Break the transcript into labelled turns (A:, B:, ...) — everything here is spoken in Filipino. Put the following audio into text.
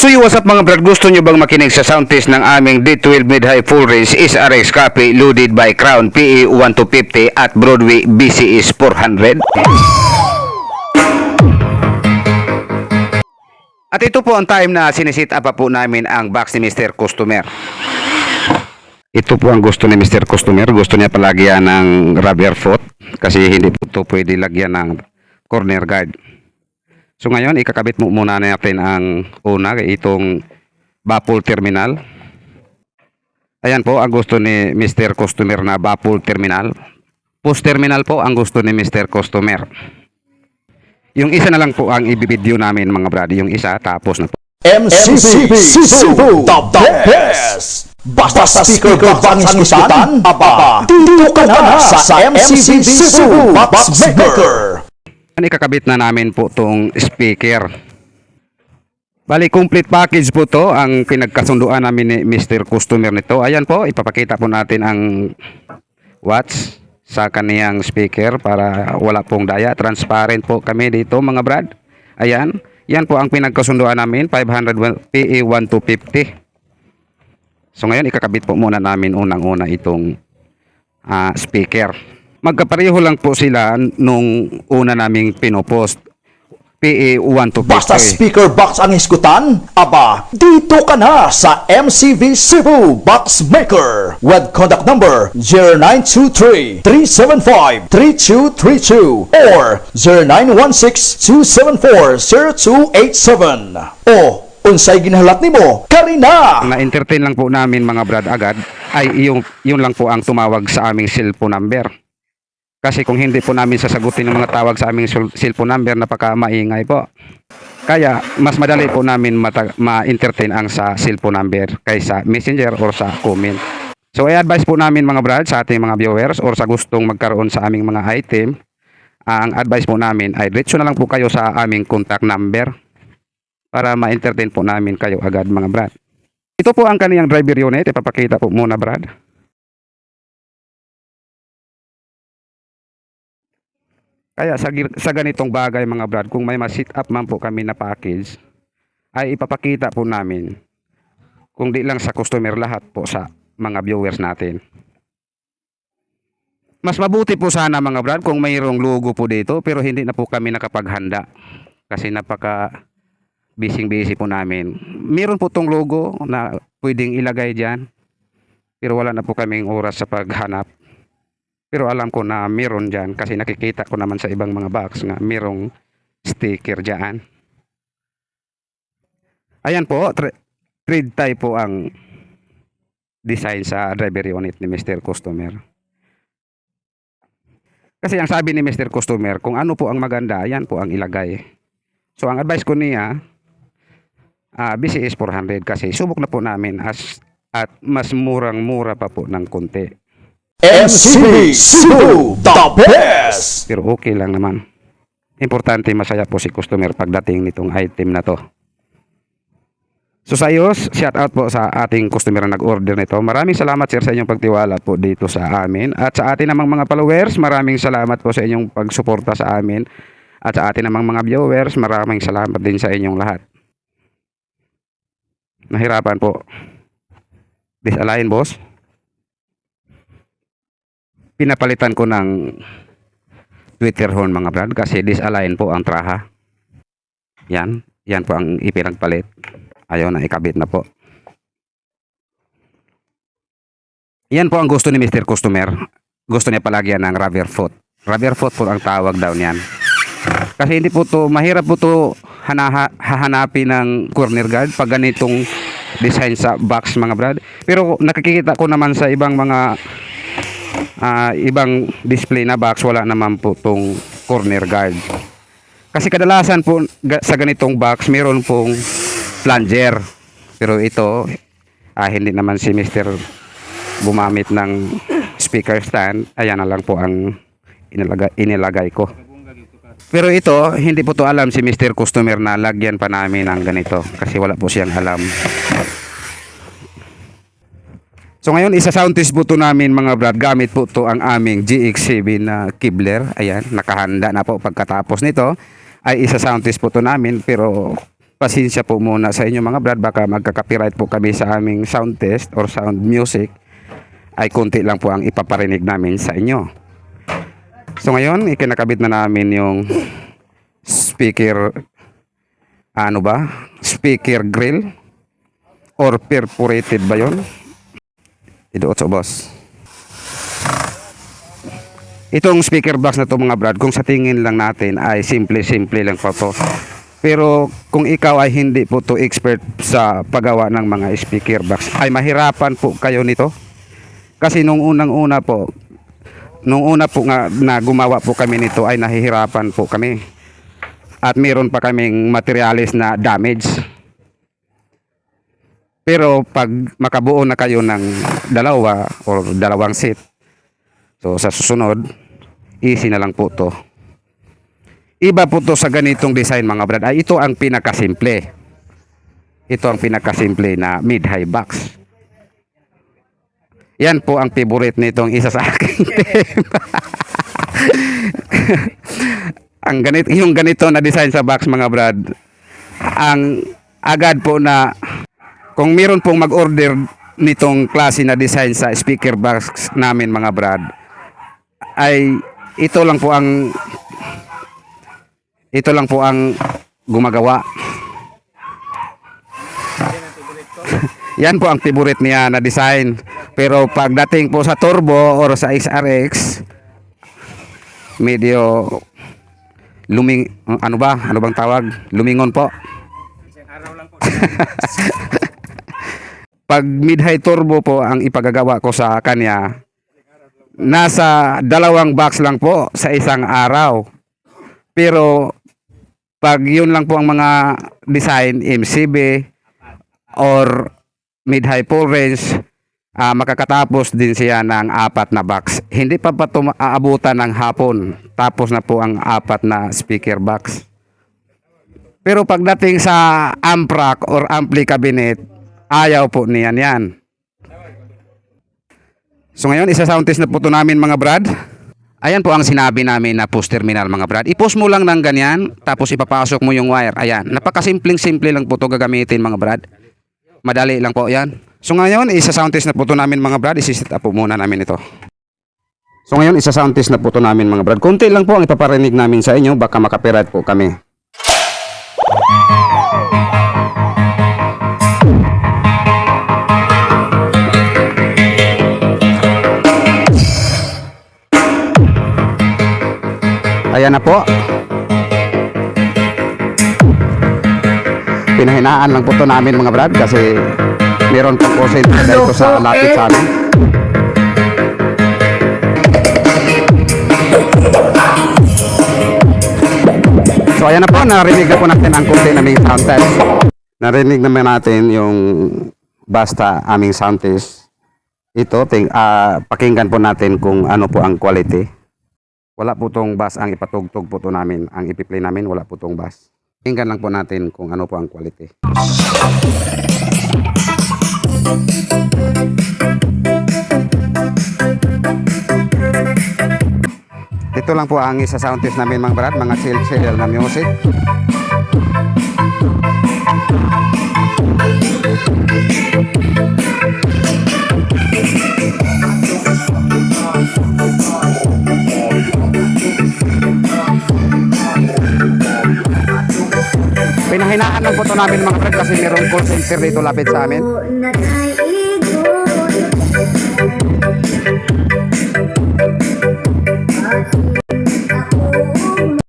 A: So yung what's up mga brad, gusto nyo bang makinig sa sound test ng aming D12 mid-high full range SRX copy loaded by Crown PE 1250 at Broadway BCS 400? At ito po ang time na sinisit up po namin ang box ni Mr. Customer. Ito po ang gusto ni Mr. Customer. Gusto niya palagyan ng rubber foot kasi hindi po ito pwede lagyan ng corner guard. So ngayon, ikakabit mo muna natin ang una, itong Bapol Terminal. Ayan po ang gusto ni Mr. Customer na Bapol Terminal. Post Terminal po ang gusto ni Mr. Customer. Yung isa na lang po ang ibibideo namin mga brad. Yung isa tapos na po.
B: MCB Cebu, the best! Basta sa speaker box ang iskutan, aba, dito ka na sa MCB Cebu Box Maker!
A: Yan, ikakabit na namin po tong speaker. Bali, complete package po to ang pinagkasunduan namin ni Mr. Customer nito. Ayan po, ipapakita po natin ang watts sa kaniyang speaker para wala pong daya. Transparent po kami dito mga brad. Ayan, yan po ang pinagkasunduan namin, 500 PE 1250. So ngayon, ikakabit po muna namin unang-una itong ah, speaker. Magkapareho lang po sila nung una naming pinopost. PE 1250.
B: Basta speaker box ang iskutan, aba, dito ka na sa MCB Cebu Box Maker with contact number 0923-375-3232 or 0916-274-0287 o unsay ginahalat nimo karina
A: na-entertain lang po namin mga brad agad ay yung, yun lang po ang tumawag sa aming cellphone number. Kasi kung hindi po namin sasagutin ng mga tawag sa aming cellphone number, napaka maingay po. Kaya mas madali po namin ma-entertain ang sa cellphone number kaysa messenger or sa comment. So i-advise po namin mga brad sa ating mga viewers or sa gustong magkaroon sa aming mga item, ang advice po namin ay diretso na lang po kayo sa aming contact number para ma-entertain po namin kayo agad mga brad. Ito po ang kaniyang driver unit. Ipapakita po muna, Brad. Kaya sa, sa ganitong bagay, mga Brad, kung may ma-sit up man po kami na package, ay ipapakita po namin kung di lang sa customer lahat po sa mga viewers natin. Mas mabuti po sana mga Brad kung mayroong logo po dito pero hindi na po kami nakapaghanda kasi napaka busy busy po namin. Meron po tong logo na pwedeng ilagay diyan. Pero wala na po kaming oras sa paghanap. Pero alam ko na meron diyan kasi nakikita ko naman sa ibang mga box na merong sticker diyan. Ayan po, thread tie po ang design sa driver unit ni Mr. Customer. Kasi ang sabi ni Mr. Customer, kung ano po ang maganda, yan po ang ilagay. So ang advice ko niya, ah BCS 400 kasi subok na po namin as at mas murang-mura pa po ng konti.
B: MCB Cebu, the best!
A: Pero okay lang naman. Importante masaya po si customer pagdating nitong item na to. So sa iyo, shout out po sa ating customer na nag-order nito. Maraming salamat sir sa inyong pagtiwala po dito sa amin. At sa atin namang mga followers, maraming salamat po sa inyong pagsuporta sa amin. At sa atin namang mga viewers, maraming salamat din sa inyong lahat. Nahirapan po. Disalign boss. Pinapalitan ko ng Twitter horn mga brad kasi disalign po ang traha. Yan. Yan po ang ipinagpalit. Ayaw na ikabit na po. Yan po ang gusto ni Mr. Customer. Gusto niya palagyan ng rubber foot. Rubber foot po ang tawag daw niyan. Kasi hindi po to, mahirap po to hanaha, hahanapin ng corner guard pag ganitong design sa box mga brad. Pero nakikita ko naman sa ibang mga ah, ibang display na box wala naman po tong corner guard. Kasi kadalasan po sa ganitong box meron pong plunger. Pero ito ah, hindi naman si Mr. gumamit ng speaker stand. Ayan na lang po ang inilagay, inilagay ko. Pero ito, hindi po to alam si Mr. Customer na lagyan pa namin ng ganito kasi wala po siyang alam. So ngayon, isa sound test po to namin mga brad. Gamit po to ang aming GX7 na Kibler. Ayan, nakahanda na po pagkatapos nito. Ay isa sound test po to namin pero pasensya po muna sa inyo mga brad baka magka-copyright po kami sa aming sound test or sound music ay konti lang po ang ipaparinig namin sa inyo. So ngayon, ikinakabit na namin yung speaker ano ba? Speaker grill or perforated ba 'yon? Iduot sa boss. Itong speaker box na to mga brad, kung sa tingin lang natin ay simple-simple lang po to. Pero kung ikaw ay hindi po to expert sa paggawa ng mga speaker box, ay mahirapan po kayo nito. Kasi nung unang-una po, nung una po nga na gumawa po kami nito ay nahihirapan po kami. At meron pa kaming materialis na damage. Pero pag makabuo na kayo ng dalawa or dalawang set, so sa susunod, easy na lang po to. Iba po to sa ganitong design mga brad. Ay, ito ang pinakasimple. Ito ang pinakasimple na mid-high box. Yan po ang favorite nitong isa sa tema. ang ganito, yung ganito na design sa box mga brad, ang agad po na kung meron pong mag-order nitong klase na design sa speaker box namin mga brad, ay ito lang po ang ito lang po ang gumagawa. Yan po ang favorite niya na design. Pero pagdating po sa turbo or sa XRX, medyo luming ano ba? Ano bang tawag? Lumingon po. Pag mid-high turbo po ang ipagagawa ko sa kanya, nasa dalawang box lang po sa isang araw. Pero pag yun lang po ang mga design MCB or mid-high full range, ah, makakatapos din siya ng apat na box. Hindi pa pa aabutan ng hapon. Tapos na po ang apat na speaker box. Pero pagdating sa amprac or ampli cabinet, ayaw po niyan yan. So ngayon, isa sound na po ito namin mga brad. Ayan po ang sinabi namin na post terminal mga brad. I-post mo lang ng ganyan, tapos ipapasok mo yung wire. Ayan, napakasimpleng-simple lang po ito gagamitin mga brad. Madali lang po yan. So ngayon, isa sound na po ito namin mga brad. Isisit up po muna namin ito. So ngayon, isa sound na po ito namin mga brad. Kunti lang po ang ipaparinig namin sa inyo. Baka makapirat po kami. Ayan na po. Pinahinaan lang po to namin mga brad kasi meron pang percent dito sa lapit sa amin. So ayan na po, narinig na po natin ang kunti naming sound test. Narinig naman natin yung basta aming sound test. Ito, ting, ah, pakinggan po natin kung ano po ang quality. Wala po tong bass ang ipatugtog po to namin. Ang ipi-play namin, wala po tong bass. Tingnan lang po natin kung ano po ang quality. Ito lang po ang isa sound test namin mga brad, mga chill-chill na music. Pinahinaan lang po to namin mga brad kasi mayroong call center dito lapit sa amin.